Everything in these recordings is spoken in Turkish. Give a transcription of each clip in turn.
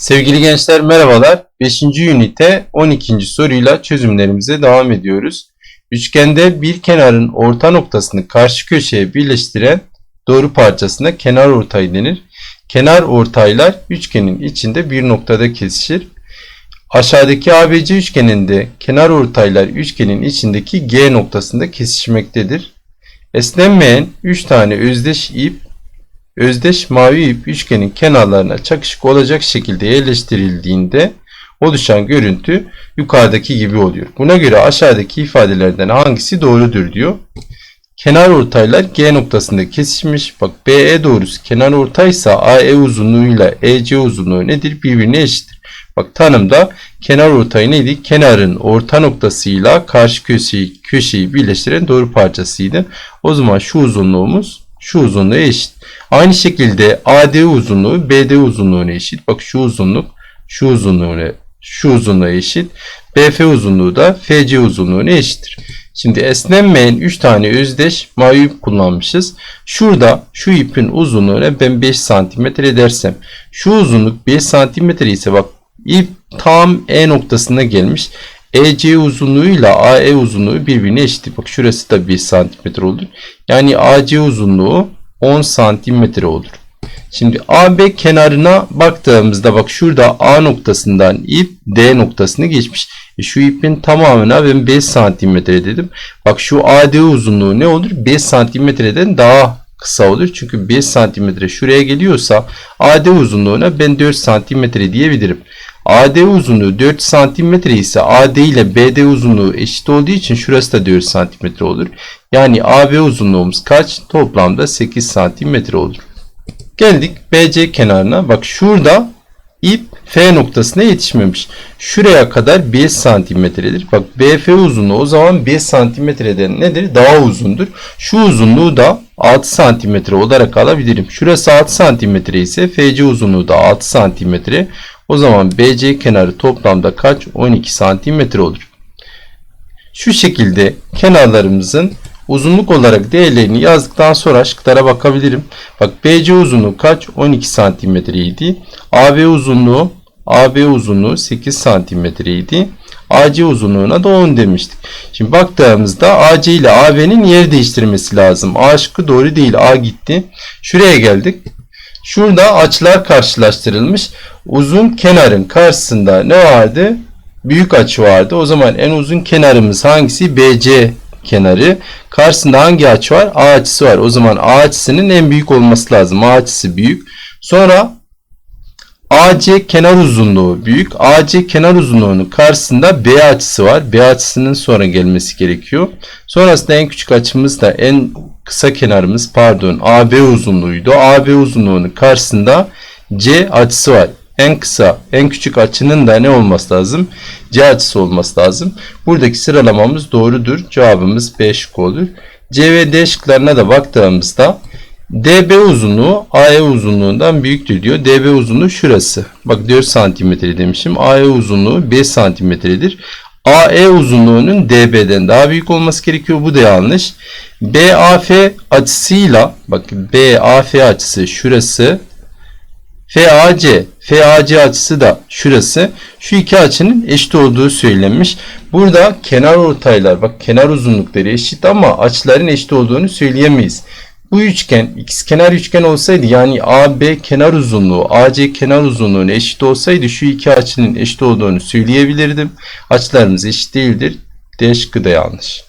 Sevgili gençler merhabalar. 5. ünite 12. soruyla çözümlerimize devam ediyoruz. Üçgende bir kenarın orta noktasını karşı köşeye birleştiren doğru parçasına kenar ortay denir. Kenar ortaylar üçgenin içinde bir noktada kesişir. Aşağıdaki ABC üçgeninde kenar ortaylar üçgenin içindeki G noktasında kesişmektedir. Esnenmeyen 3 tane özdeş ip özdeş mavi ip üçgenin kenarlarına çakışık olacak şekilde yerleştirildiğinde oluşan görüntü yukarıdaki gibi oluyor. Buna göre aşağıdaki ifadelerden hangisi doğrudur diyor. Kenar ortaylar G noktasında kesişmiş. Bak BE doğrusu kenar ortaysa AE uzunluğuyla EC uzunluğu nedir? Birbirine eşittir. Bak tanımda kenar ortayı neydi? Kenarın orta noktasıyla karşı köşeyi, köşeyi birleştiren doğru parçasıydı. O zaman şu uzunluğumuz şu uzunluğa eşit. Aynı şekilde AD uzunluğu BD uzunluğuna eşit. Bak şu uzunluk şu uzunluğuna şu uzunluğa eşit. BF uzunluğu da FC uzunluğuna eşittir. Şimdi esnenmeyen 3 tane özdeş mavi ip kullanmışız. Şurada şu ipin uzunluğuna ben 5 santimetre dersem şu uzunluk 5 santimetre ise bak ip tam E noktasına gelmiş. EC uzunluğuyla AE uzunluğu birbirine eşit. Bak şurası da 1 santimetre olur. Yani AC uzunluğu 10 santimetre olur. Şimdi AB kenarına baktığımızda bak şurada A noktasından ip D noktasını geçmiş. E şu ipin tamamına ben 5 santimetre dedim. Bak şu AD uzunluğu ne olur? 5 santimetreden daha kısa olur. Çünkü 5 santimetre şuraya geliyorsa AD uzunluğuna ben 4 santimetre diyebilirim. AD uzunluğu 4 santimetre ise AD ile BD uzunluğu eşit olduğu için şurası da 4 santimetre olur. Yani AB uzunluğumuz kaç? Toplamda 8 santimetre olur. Geldik BC kenarına. Bak şurada ip F noktasına yetişmemiş. Şuraya kadar 5 santimetredir. Bak BF uzunluğu o zaman 5 santimetreden nedir? Daha uzundur. Şu uzunluğu da 6 santimetre olarak alabilirim. Şurası 6 santimetre ise FC uzunluğu da 6 santimetre. O zaman BC kenarı toplamda kaç? 12 santimetre olur. Şu şekilde kenarlarımızın uzunluk olarak değerlerini yazdıktan sonra şıklara bakabilirim. Bak BC uzunluğu kaç? 12 santimetreydi. AB uzunluğu AB uzunluğu 8 santimetreydi. AC uzunluğuna da 10 demiştik. Şimdi baktığımızda AC ile AB'nin yer değiştirmesi lazım. A şıkkı doğru değil. A gitti. Şuraya geldik. Şurada açılar karşılaştırılmış. Uzun kenarın karşısında ne vardı? Büyük açı vardı. O zaman en uzun kenarımız hangisi? BC kenarı. Karşısında hangi açı var? A açısı var. O zaman A açısının en büyük olması lazım. A açısı büyük. Sonra AC kenar uzunluğu büyük. AC kenar uzunluğunun karşısında B açısı var. B açısının sonra gelmesi gerekiyor. Sonrasında en küçük açımız da en kısa kenarımız pardon AB uzunluğuydu. AB uzunluğunun karşısında C açısı var. En kısa, en küçük açının da ne olması lazım? C açısı olması lazım. Buradaki sıralamamız doğrudur. Cevabımız B şıkkı olur. C ve D şıklarına da baktığımızda DB uzunluğu AE uzunluğundan büyüktür diyor. DB uzunluğu şurası. Bak 4 santimetre demişim. AE uzunluğu 5 santimetredir. AE uzunluğunun DB'den daha büyük olması gerekiyor. Bu da yanlış. BAF açısıyla bak BAF açısı şurası. FAC FAC açısı da şurası. Şu iki açının eşit olduğu söylenmiş. Burada kenar ortaylar bak kenar uzunlukları eşit ama açıların eşit olduğunu söyleyemeyiz. Bu üçgen ikizkenar üçgen olsaydı yani AB kenar uzunluğu AC kenar uzunluğuna eşit olsaydı şu iki açının eşit olduğunu söyleyebilirdim. Açılarımız eşit değildir. D şıkkı da yanlış.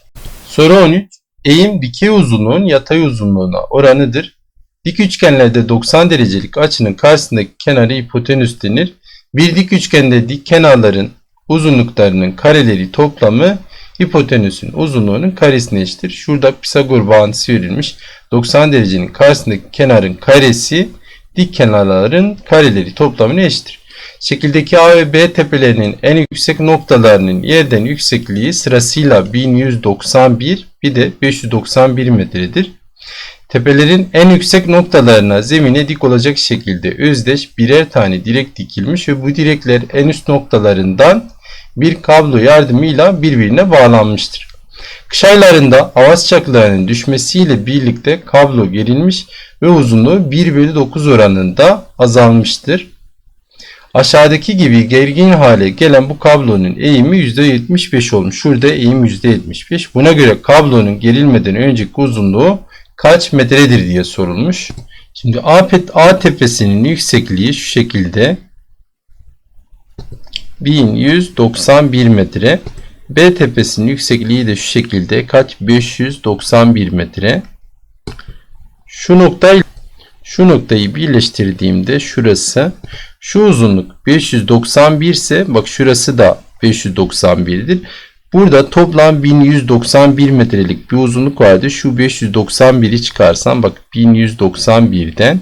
Soru 13. Eğim dikey uzunluğun yatay uzunluğuna oranıdır. Dik üçgenlerde 90 derecelik açının karşısındaki kenarı hipotenüs denir. Bir dik üçgende dik kenarların uzunluklarının kareleri toplamı hipotenüsün uzunluğunun karesine eşittir. Şurada Pisagor bağıntısı verilmiş. 90 derecenin karşısındaki kenarın karesi dik kenarların kareleri toplamına eşittir. Şekildeki A ve B tepelerinin en yüksek noktalarının yerden yüksekliği sırasıyla 1191 bir de 591 metredir. Tepelerin en yüksek noktalarına zemine dik olacak şekilde özdeş birer tane direk dikilmiş ve bu direkler en üst noktalarından bir kablo yardımıyla birbirine bağlanmıştır. Kış aylarında hava sıcaklıklarının düşmesiyle birlikte kablo gerilmiş ve uzunluğu 1 bölü 9 oranında azalmıştır. Aşağıdaki gibi gergin hale gelen bu kablonun eğimi %75 olmuş. Şurada eğim %75. Buna göre kablonun gerilmeden önceki uzunluğu kaç metredir diye sorulmuş. Şimdi A, A tepesinin yüksekliği şu şekilde 1191 metre. B tepesinin yüksekliği de şu şekilde kaç? 591 metre. Şu noktayı şu noktayı birleştirdiğimde şurası şu uzunluk 591 ise bak şurası da 591'dir. Burada toplam 1191 metrelik bir uzunluk vardı. Şu 591'i çıkarsam bak 1191'den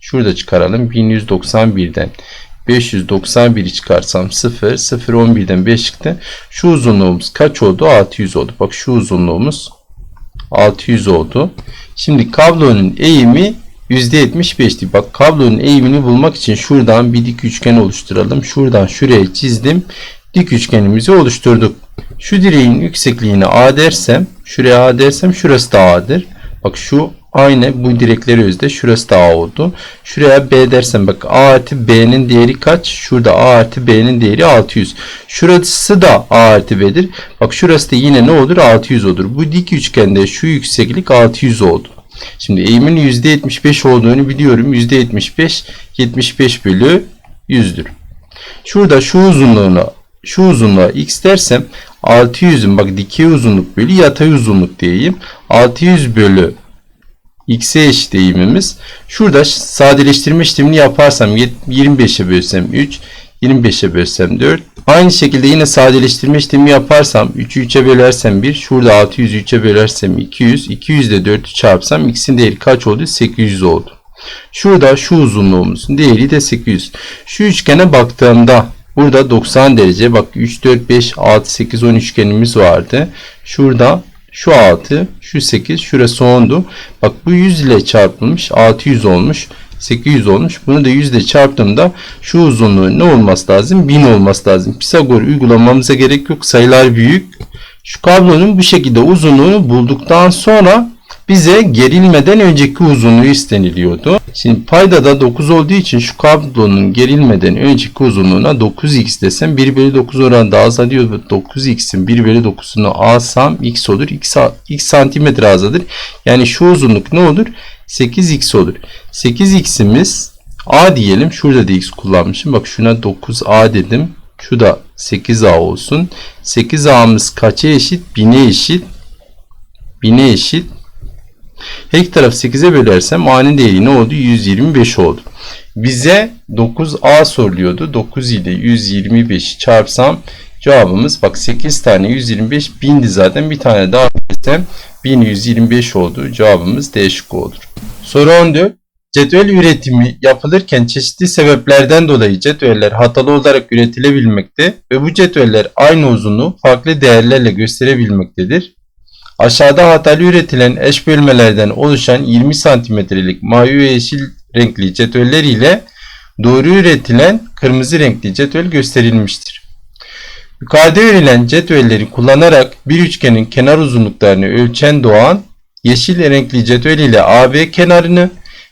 şurada çıkaralım 1191'den 591'i çıkarsam 0 0 11'den 5 çıktı. Şu uzunluğumuz kaç oldu? 600 oldu. Bak şu uzunluğumuz 600 oldu. Şimdi kablonun eğimi %75'ti. Bak kablonun eğimini bulmak için şuradan bir dik üçgen oluşturalım. Şuradan şuraya çizdim. Dik üçgenimizi oluşturduk. Şu direğin yüksekliğini A dersem, şuraya A dersem şurası da A'dır. Bak şu aynı bu direkleri özde şurası da A oldu. Şuraya B dersem bak A artı B'nin değeri kaç? Şurada A artı B'nin değeri 600. Şurası da A artı B'dir. Bak şurası da yine ne olur? 600 olur. Bu dik üçgende şu yükseklik 600 oldu. Şimdi eğimin %75 olduğunu biliyorum. %75 75 bölü 100'dür. Şurada şu uzunluğuna şu uzunluğa x dersem 600'ün bak dikey uzunluk bölü yatay uzunluk diyeyim. 600 bölü x'e eşit eğimimiz. Şurada sadeleştirme işlemini yaparsam 25'e bölsem 3, 25'e bölsem 4. Aynı şekilde yine sadeleştirme işlemi yaparsam 3'ü 3'e bölersem 1. Şurada 600'ü 3'e bölersem 200. 200 ile 4'ü çarpsam x'in değeri kaç oldu? 800 oldu. Şurada şu uzunluğumuzun değeri de 800. Şu üçgene baktığımda burada 90 derece bak 3 4 5 6 8 10 üçgenimiz vardı. Şurada şu 6, şu 8, şurası 10'du. Bak bu 100 ile çarpılmış 600 olmuş. 800 olmuş. Bunu da 100 ile çarptığımda şu uzunluğu ne olması lazım? 1000 olması lazım. Pisagor uygulamamıza gerek yok. Sayılar büyük. Şu kablonun bu şekilde uzunluğunu bulduktan sonra bize gerilmeden önceki uzunluğu isteniliyordu. Şimdi payda da 9 olduğu için şu kablonun gerilmeden önceki uzunluğuna 9x desem 1 bölü 9 oranında azalıyor. 9x'in 1 bölü 9'unu alsam x olur. x, x santimetre azadır. Yani şu uzunluk ne olur? 8x olur. 8x'imiz a diyelim. Şurada da x kullanmışım. Bak şuna 9a dedim. Şu da 8a olsun. 8a'mız kaça eşit? 1000'e eşit. 1000'e eşit. Her iki tarafı 8'e bölersem a'nın değeri ne oldu? 125 oldu. Bize 9a soruluyordu. 9 ile 125'i çarpsam cevabımız bak 8 tane 125 bindi zaten. Bir tane daha versem 1125 oldu. Cevabımız D şıkkı olur. Soru 14. Cetvel üretimi yapılırken çeşitli sebeplerden dolayı cetveller hatalı olarak üretilebilmekte ve bu cetveller aynı uzunluğu farklı değerlerle gösterebilmektedir. Aşağıda hatalı üretilen eş bölmelerden oluşan 20 santimetrelik mavi ve yeşil renkli cetveller ile doğru üretilen kırmızı renkli cetvel gösterilmiştir. Yukarıda verilen cetvelleri kullanarak bir üçgenin kenar uzunluklarını ölçen Doğan, yeşil renkli cetvel ile AB kenarını,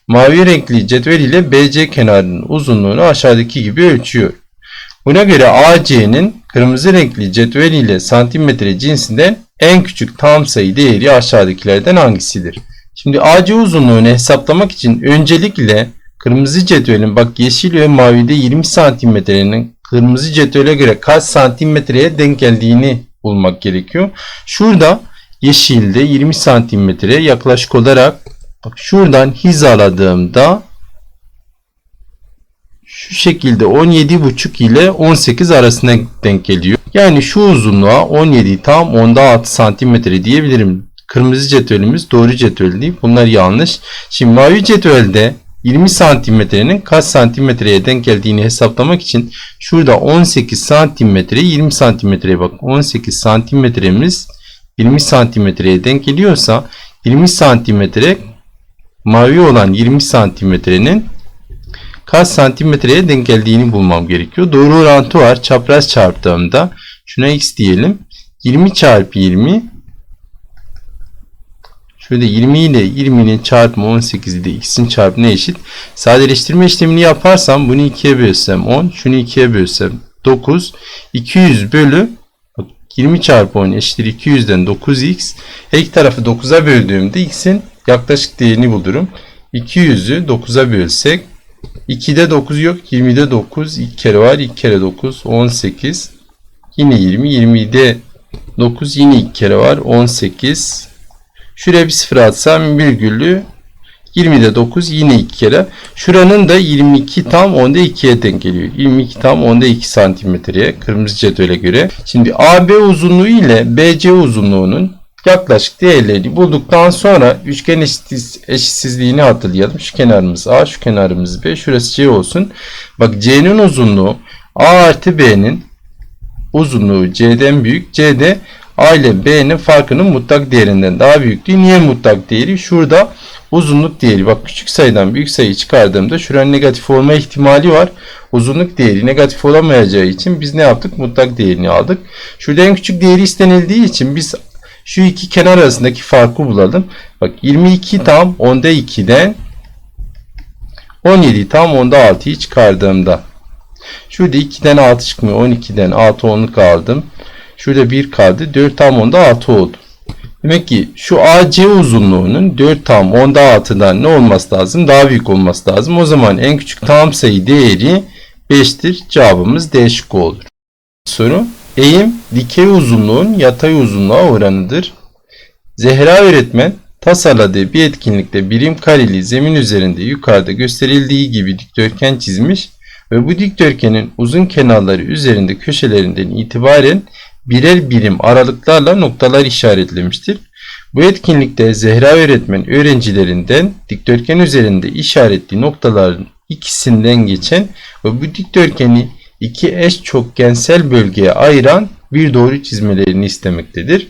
mavi renkli cetvel ile BC kenarının uzunluğunu aşağıdaki gibi ölçüyor. Buna göre AC'nin kırmızı renkli cetvel ile santimetre cinsinden en küçük tam sayı değeri aşağıdakilerden hangisidir? Şimdi AC uzunluğunu hesaplamak için öncelikle kırmızı cetvelin bak yeşil ve mavide 20 santimetrenin kırmızı cetvele göre kaç santimetreye denk geldiğini bulmak gerekiyor. Şurada yeşilde 20 santimetre yaklaşık olarak bak şuradan hizaladığımda şu şekilde 17,5 ile 18 arasına denk geliyor. Yani şu uzunluğa 17 tam onda 6 santimetre diyebilirim. Kırmızı cetvelimiz doğru cetvel değil. Bunlar yanlış. Şimdi mavi cetvelde 20 santimetrenin kaç santimetreye denk geldiğini hesaplamak için şurada 18 santimetre 20 santimetreye bak 18 santimetremiz 20 santimetreye denk geliyorsa 20 santimetre mavi olan 20 santimetrenin kaç santimetreye denk geldiğini bulmam gerekiyor. Doğru orantı var. Çapraz çarptığımda şuna x diyelim. 20 çarpı 20 Şurada 20 ile 20'nin çarpımı 18 ile x'in çarpımı eşit. Sadeleştirme işlemini yaparsam bunu 2'ye bölsem 10, şunu 2'ye bölsem 9, 200 bölü bak 20 çarpı 10 eşittir 200'den 9x. Her iki tarafı 9'a böldüğümde x'in yaklaşık değerini bulurum. 200'ü 9'a bölsek 2'de 9 yok. 20'de 9. 2 kere var. 2 kere 9. 18. Yine 20. 20'de 9 yine 2 kere var. 18. Şuraya bir sıfır atsam virgülü 20'de 9 yine 2 kere. Şuranın da 22 tam 10'da 2'ye denk geliyor. 22 tam 10'da 2 santimetreye kırmızı cetvele göre. Şimdi AB uzunluğu ile BC uzunluğunun yaklaşık değerlerini bulduktan sonra üçgen eşitiz, eşitsizliğini hatırlayalım. Şu kenarımız A, şu kenarımız B, şurası C olsun. Bak C'nin uzunluğu A artı B'nin uzunluğu C'den büyük. C'de A ile B'nin farkının mutlak değerinden daha büyüktü. Niye mutlak değeri? Şurada uzunluk değeri. Bak küçük sayıdan büyük sayı çıkardığımda şuranın negatif olma ihtimali var. Uzunluk değeri negatif olamayacağı için biz ne yaptık? Mutlak değerini aldık. Şurada en küçük değeri istenildiği için biz şu iki kenar arasındaki farkı bulalım. Bak 22 tam 10'da 2'den 17 tam 10'da 6'yı çıkardığımda şurada 2'den 6 çıkmıyor. 12'den 6 10'luk aldım. Şurada 1 kaldı. 4 tam 10'da 6 oldu. Demek ki şu AC uzunluğunun 4 tam 10'da 6'dan ne olması lazım? Daha büyük olması lazım. O zaman en küçük tam sayı değeri 5'tir. Cevabımız D şıkkı olur. Soru. Eğim dikey uzunluğun yatay uzunluğa oranıdır. Zehra öğretmen tasarladığı bir etkinlikte birim kareli zemin üzerinde yukarıda gösterildiği gibi dikdörtgen çizmiş ve bu dikdörtgenin uzun kenarları üzerinde köşelerinden itibaren birer birim aralıklarla noktalar işaretlemiştir. Bu etkinlikte Zehra öğretmen öğrencilerinden dikdörtgen üzerinde işaretli noktaların ikisinden geçen ve bu dikdörtgeni iki eş çokgensel bölgeye ayıran bir doğru çizmelerini istemektedir.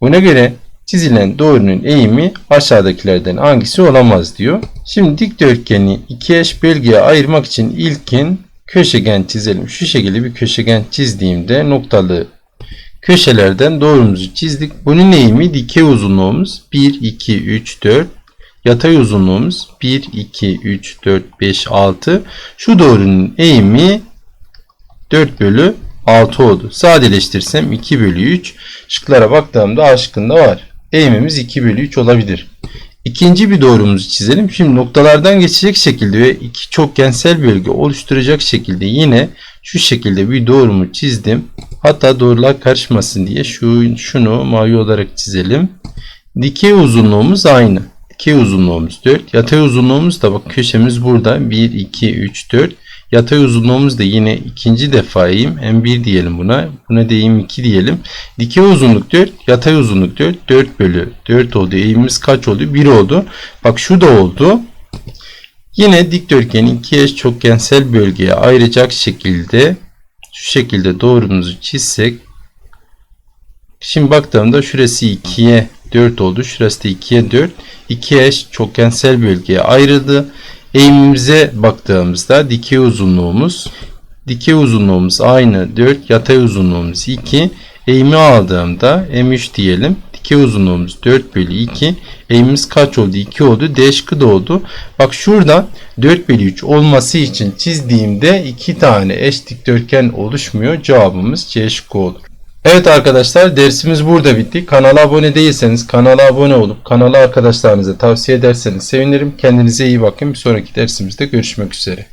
Buna göre çizilen doğrunun eğimi aşağıdakilerden hangisi olamaz diyor. Şimdi dikdörtgeni iki eş bölgeye ayırmak için ilkin köşegen çizelim. Şu şekilde bir köşegen çizdiğimde noktalı köşelerden doğrumuzu çizdik. Bunun eğimi dikey uzunluğumuz 1, 2, 3, 4. Yatay uzunluğumuz 1, 2, 3, 4, 5, 6. Şu doğrunun eğimi 4 bölü 6 oldu. Sadeleştirsem 2 bölü 3. Şıklara baktığımda A şıkkında var. Eğimimiz 2 bölü 3 olabilir. İkinci bir doğrumuzu çizelim. Şimdi noktalardan geçecek şekilde ve iki çokgensel bölge oluşturacak şekilde yine şu şekilde bir doğrumu çizdim. Hatta doğrular karışmasın diye şu şunu mavi olarak çizelim. Dikey uzunluğumuz aynı. Dikey uzunluğumuz 4. Yatay uzunluğumuz da bak köşemiz burada. 1, 2, 3, 4. Yatay uzunluğumuz da yine ikinci defa eğim. M1 diyelim buna. Buna da eğim 2 diyelim. Dikey uzunluk 4. Yatay uzunluk 4. 4 bölü 4 oldu. Eğimimiz kaç oldu? 1 oldu. Bak şu da oldu. Yine dikdörtgenin iki eş çokgensel bölgeye ayıracak şekilde şu şekilde doğrumuzu çizsek şimdi baktığımda şurası 2'ye 4 oldu. Şurası da 2'ye 4. 2 eş çokgensel bölgeye ayrıldı. Eğimimize baktığımızda dikey uzunluğumuz dikey uzunluğumuz aynı 4 yatay uzunluğumuz 2 eğimi aldığımda M3 diyelim. Dikey uzunluğumuz 4 bölü 2 eğimimiz kaç oldu? 2 oldu. D şıkkı da oldu. Bak şurada 4 bölü 3 olması için çizdiğimde 2 tane eş dikdörtgen oluşmuyor. Cevabımız C şıkkı olur Evet arkadaşlar dersimiz burada bitti. Kanala abone değilseniz kanala abone olup kanalı arkadaşlarınıza tavsiye ederseniz sevinirim. Kendinize iyi bakın. Bir sonraki dersimizde görüşmek üzere.